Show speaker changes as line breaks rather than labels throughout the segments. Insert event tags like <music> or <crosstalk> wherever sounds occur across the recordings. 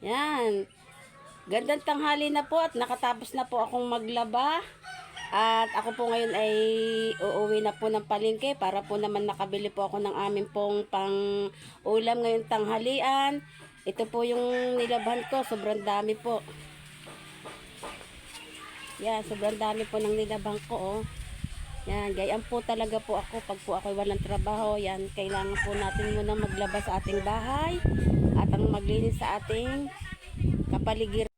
Yan. Gandang tanghali na po at nakatapos na po akong maglaba. At ako po ngayon ay uuwi na po ng palengke para po naman nakabili po ako ng amin pong pang ulam ngayong tanghalian. Ito po yung nilaban ko. Sobrang dami po. Yan, sobrang dami po ng nilaban ko. Oh. Yan, gayaan po talaga po ako pag po ako walang trabaho. Yan, kailangan po natin muna maglaba sa ating bahay at ang maglinis sa ating kapaligiran.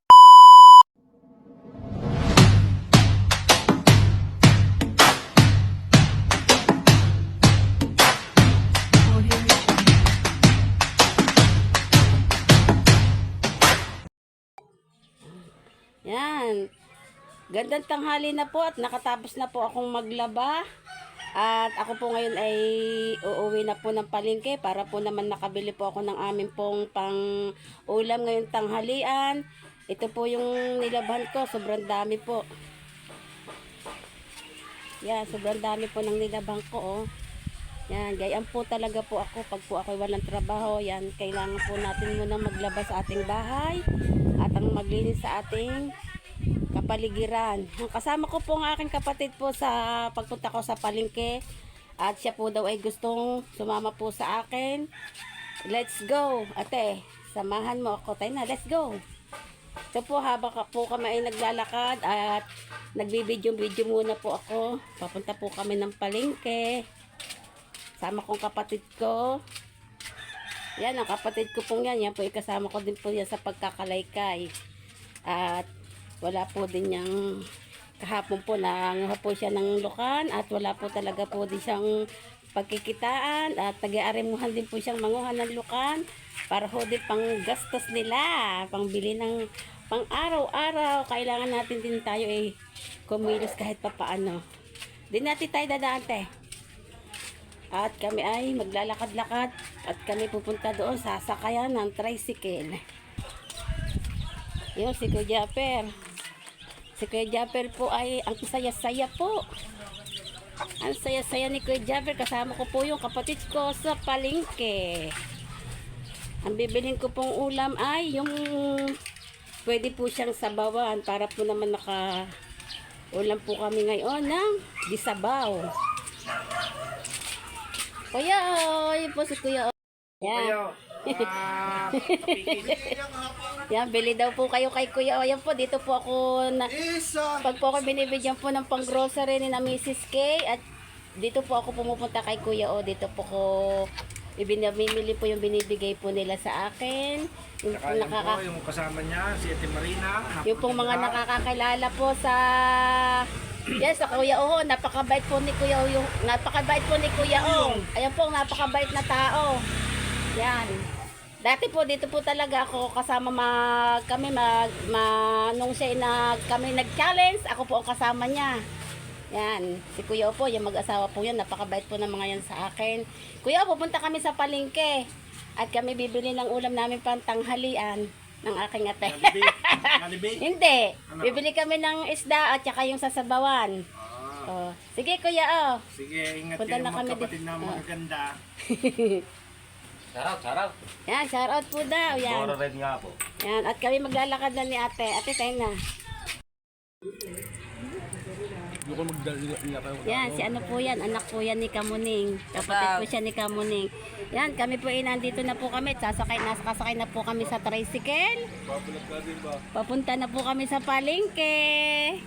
Gandang tanghali na po at nakatapos na po akong maglaba. At ako po ngayon ay uuwi na po ng palengke para po naman nakabili po ako ng amin pong pang ulam ngayong tanghalian. Ito po yung nilaban ko. Sobrang dami po. Yan, sobrang dami po ng nilaban ko. Oh. Yan, gayaan po talaga po ako pag po ako walang trabaho. Yan, kailangan po natin muna maglaba sa ating bahay at ang maglinis sa ating kapaligiran. Kasama ko po ang aking kapatid po sa pagpunta ko sa palengke at siya po daw ay gustong sumama po sa akin. Let's go, ate. Samahan mo ako. Tayo na, let's go. So po habang po kami ay naglalakad at nagbibidyo-video muna po ako. Papunta po kami ng palengke. Sama kong kapatid ko. Yan, ang kapatid ko pong yan. Yan po ikasama ko din po yan sa pagkakalaykay. At wala po din niyang kahapon po nanguha po siya ng lukan at wala po talaga po din siyang pagkikitaan at nag-aarimuhan din po siyang manguha ng lukan para ho din pang gastos nila, pangbili ng pang araw-araw. Kailangan natin din tayo eh kumilos kahit pa paano. Di natin tayo dadaan. At kami ay maglalakad-lakad at kami pupunta doon sa sakayan ng tricycle. Yun, si Kuya Japper. Si Kuya Japper po ay ang saya-saya po. Ang saya-saya ni Kuya Japper. Kasama ko po yung kapatid ko sa palengke. Ang bibiling ko pong ulam ay yung pwede po siyang sabawan para po naman naka ulam po kami ngayon ng disabaw. Kuya, yun po si Kuya. Yan.
Ah,
Yan, bili daw po kayo kay Kuya. O, yan po, dito po ako na, pag po ako binibigyan po ng pang grocery ni na Mrs. K at dito po ako pumupunta kay Kuya O. Dito po ko ibinamimili po yung binibigay po nila sa akin. Yung,
Saka yun
nakaka,
po, yung kasama niya, si Ate Marina.
yung pong mga nakakakilala po sa Yes, sa Kuya O, napakabait po ni Kuya O, yung napakabait po ni Kuya O. Ayan po, napakabait na tao. Yan. Dati po dito po talaga ako kasama mag kami mag ma, nung siya na kami nag-challenge, ako po ang kasama niya. Yan, si Kuya po, yung mag-asawa po yan, napakabait po ng mga yan sa akin. Kuya pupunta kami sa palengke. At kami bibili ng ulam namin pang tanghalian ng aking ate. <laughs> Hindi.
Ano?
Bibili kami ng isda at saka yung sasabawan.
Ah,
Oh. Sige, kuya, oh.
sige, ingat
Punta
kayo
na kami
mga kapatid na
Ah.
mga ganda. <laughs>
Sarap, sarap.
Yan, shout out po daw. Yan.
Dora red nga po.
Yan. At kami maglalakad na ni ate. Ate, tayo na.
Yung kayo.
Yan, si ano po yan. Anak po yan ni Kamuning. Kapatid po siya ni Kamuning. Yan, kami po ay nandito na po kami. Sasakay, nasakasakay na po kami sa tricycle. Papunta na po kami sa palengke.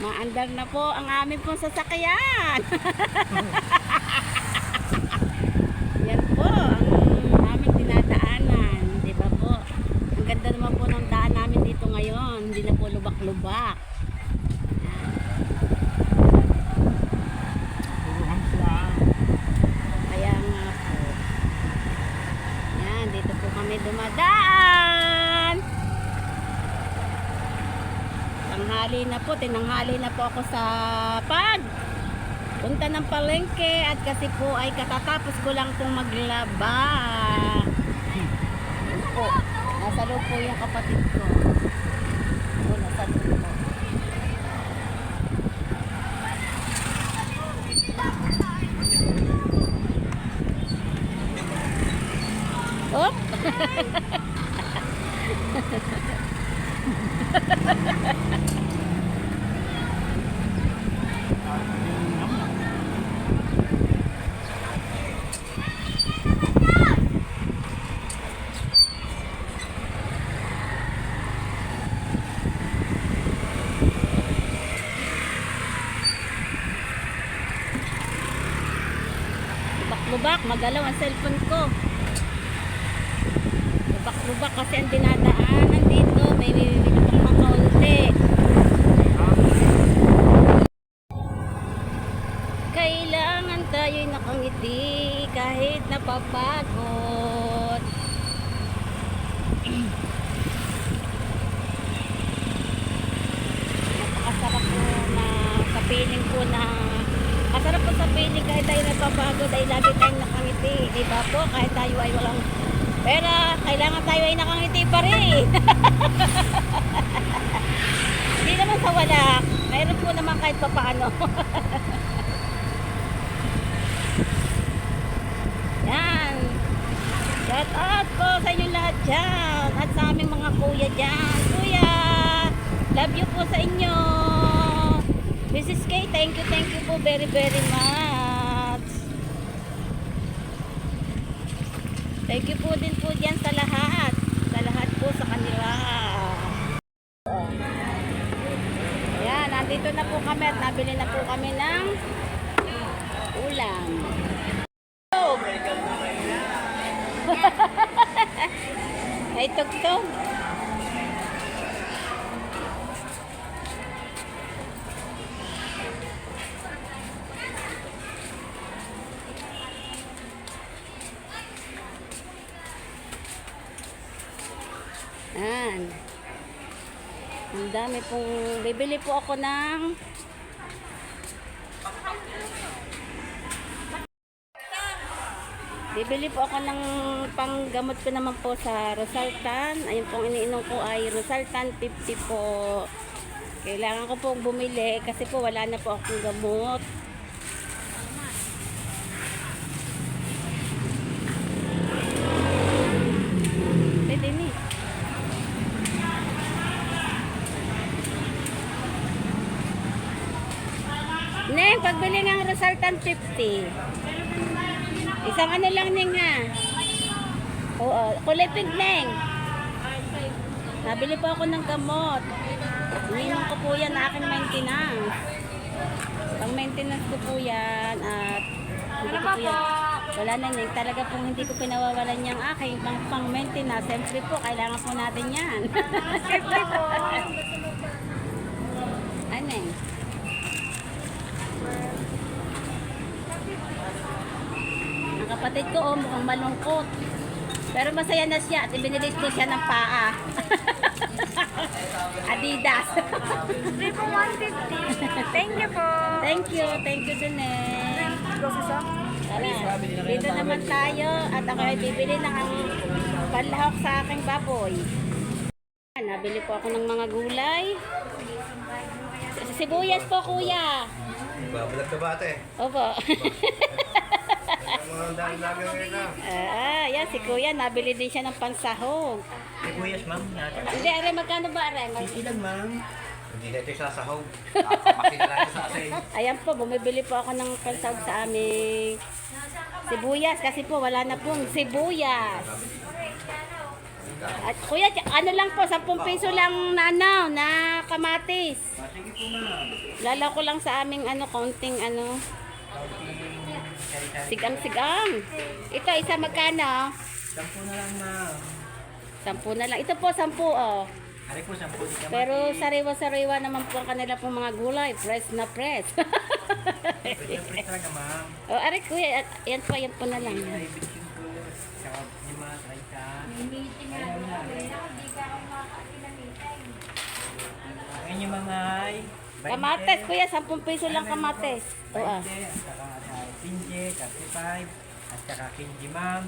Maandar na po ang aming pong sasakyan. <laughs> Yan po ang aming dinadaanan. Di ba po? Ang ganda naman po ng daan namin dito ngayon. Hindi na po lubak-lubak. Kaya nga po. Yan, dito po kami dumadaan. Tanghali na po, tinanghali na po ako sa pag punta ng palengke at kasi po ay katatapos ko lang pong maglaba. Po, nasa loob po yung kapatid ko. Po, nasa loob po. Oh! <laughs> Lubak-lubak, magalaw ang cellphone ko. Lubak-lubak kasi ang dinadaanan dito. May bibili pang makaunti. Kailangan tayo'y nakangiti kahit napapagod. Napakasarap po na sa piling po na Masarap po sa piling kahit tayo nagpapagod ay lagi tayong nakangiti. Di ba po? Kahit tayo ay walang pera, kailangan tayo ay nakangiti pa rin. <laughs> Hindi naman sa wala. Mayroon po naman kahit papaano. <laughs> Yan. Shout out po sa inyo lahat dyan. At sa aming mga kuya dyan. Kuya, love you po sa inyo. Mrs. K, thank you, thank you po very, very much. Thank you po din po dyan sa lahat. Sa lahat po sa kanila. Ayan, nandito na po kami at nabili na po kami ng ulam. <laughs> Ay, tugtog. Bibili po ako ng Bibili po ako ng panggamot ko naman po sa Rosaltan. Ayun pong iniinom ko ay Rosaltan 50 po. Kailangan ko pong bumili kasi po wala na po akong gamot. Pwede ni. Neng, pagbili ng Rosaltan 50. Isang ano lang, Neng, ha? Oo, kulay pink, Neng. Nabili po ako ng gamot. Ininom ko po yan aking maintenance. Pang maintenance ko po yan at hindi ko po yan. Wala na Neng, talaga po hindi ko pinawawalan yung aking pang, pang maintenance. Siyempre po, kailangan po natin yan. <laughs> Siyempre po. Ano Neng? Ang kapatid ko, oh, mukhang malungkot. Pero masaya na siya at ibinilis ko siya ng paa. <laughs> Adidas.
Hindi po 150. Thank you po.
thank you, thank you din eh. Tara, dito naman tayo at ako ay bibili ng ang panlahok sa aking baboy. Nabili po ako ng mga gulay. Sibuyas po, kuya.
Babalag ka ba ate?
Opo. <laughs>
Ang mga dahil lagi ngayon na.
Ah, yan, si kuya, nabili din siya ng pansahog.
Sibuyas ma'am. natin.
Hindi, are, magkano ba, are? Mag-
Ilan ma'am? Hindi na ito sasahog. Lang ito sa asin.
Ayan po, bumibili po ako ng pansahog sa aming sibuyas kasi po wala na pong sibuyas. At kuya, ano lang po, 10 piso lang na ano, na kamatis. Lala ko lang sa aming ano, counting ano. Sigang-sigang. Ito, isa magkano?
Sampo na lang ma'am.
Sampu na lang. Ito po, sampu oh.
Hari po, di ka
Pero sariwa-sariwa naman po ang kanila pong mga gulay. Press na press.
Siyempre talaga ma'am.
o, <laughs> oh, aray kuya, yan po, yan po na lang.
Ay, bitsin ko. Saka lima, trayta. Ayun yung mga ay.
Kamates, kuya, 10 piso lang kamates. O, ah.
20, at saka pinje, 35, at saka kinji ma'am.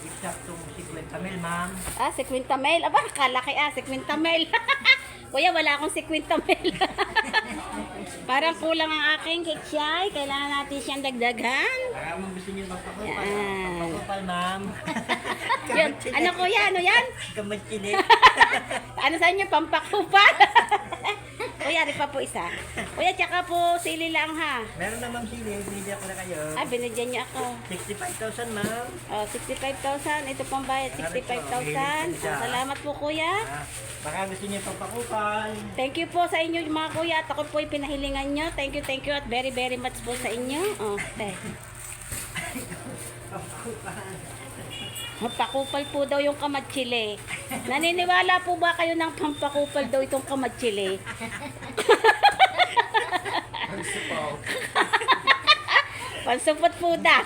Eksaktong 50 mil ma'am.
Ah, 50 mil. Aba, kalaki ah, 50 mil. <laughs> Kuya, wala akong 50 mil. <laughs> Parang kulang ang aking kikshay. Kailangan natin siyang dagdagan.
Baka mo gusto niyo magpakupal.
Yan.
Magpakupal ma'am. <laughs>
Yan.
Kamachili.
Ano kuya? Ano yan?
Kamachili.
Ano sa inyo? Pampakupal? Kuya, di pa po isa. Kuya, tsaka po sili lang ha.
Meron namang sili, binigyan ko na kayo.
Ay, binigyan niyo ako.
65,000 ma'am.
Oh, 65,000. Ito pang bayad, 65,000. Oh, salamat po kuya.
Ah, baka gusto niyo papakupal.
Thank you po sa inyo mga kuya at ako po yung pinahilingan nyo. Thank you, thank you at very, very much po sa inyo. Oh, te. Pampakupal po daw yung kamatsili. Naniniwala po ba kayo ng pampakupal daw itong kamatsili? <laughs> Pansupot po daw.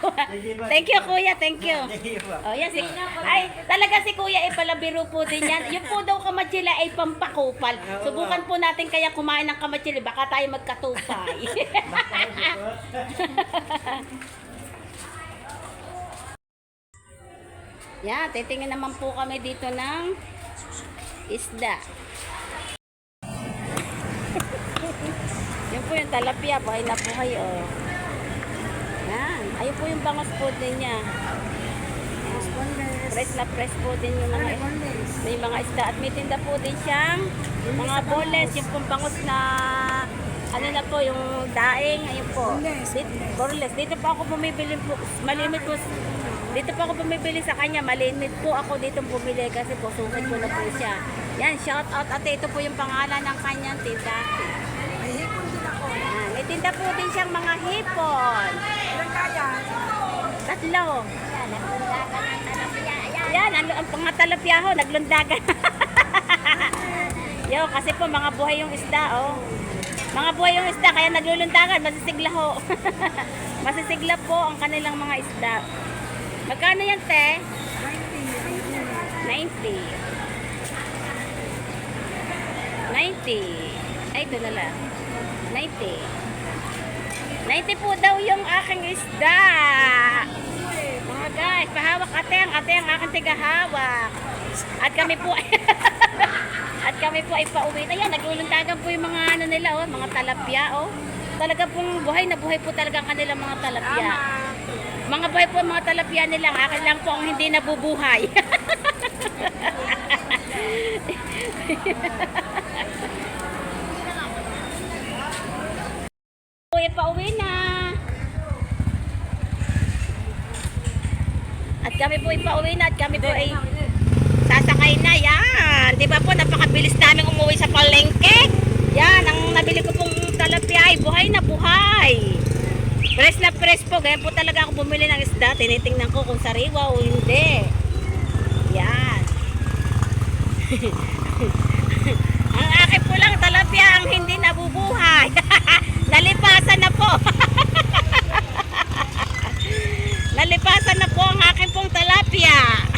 thank you kuya, thank you. Oh, yan si Ay, talaga si Kuya ay palabiro po din yan. Yung po daw kamatsila ay pampakupal. Subukan po natin kaya kumain ng kamatsili. Baka tayo magkatupay. <laughs> yan, titingin naman po kami dito ng isda. <laughs> Yun po yung talapia, buhay na buhay, oh. Yan. Ayun po yung bangos po din niya. Press na press po din yung mga may mga isda at may tinda po din siyang mga boles, yung pong bangus na ano na po, yung daing, ayun po. Borles. Dito po ako bumibili po, malimit po. Dito po ako bumibili sa kanya, malimit po ako dito bumili kasi po sungkit ko na po siya. Yan, shout out ate, ito po yung pangalan ng kanyang. Yan, may tinda po din siyang mga hipon. Tatlo. Yan, ang, ang mga talapya ho, naglundagan. <laughs> Yo, kasi po mga buhay yung isda, oh. Mga buhay yung isda, kaya naglulundagan, masisigla ho. <laughs> masisigla po ang kanilang mga isda. Magkano yan, te? 90. 90. Ay, ito na lang. 90. 90 po daw yung aking isda. Mga guys, pahawak ate ang ate ang aking tigahawak. At kami po <laughs> At kami po ay pauwi na yan. Nagluluntagan po yung mga ano nila, oh, mga talapya, oh. Talaga pong buhay na buhay po talaga ang kanilang mga talapya. Mga buhay po mga talapya nila. Ang Akin lang po ang hindi nabubuhay. <laughs> Uy, pauwi na. At kami po ay pauwi na at kami po ay sasakay na. Yan. Di ba po, napakabilis namin umuwi sa palengke. Yan, ang nabili ko pong talapia ay buhay na buhay. Press na press po. Ganyan po talaga ako bumili ng isda. Tinitingnan ko kung sariwa o hindi. Yan. <laughs> ang akin po lang talapya ang hindi nabubuhay. <laughs> Nalipasan na po. <laughs> Nalipasan na po ang akin pong talapya.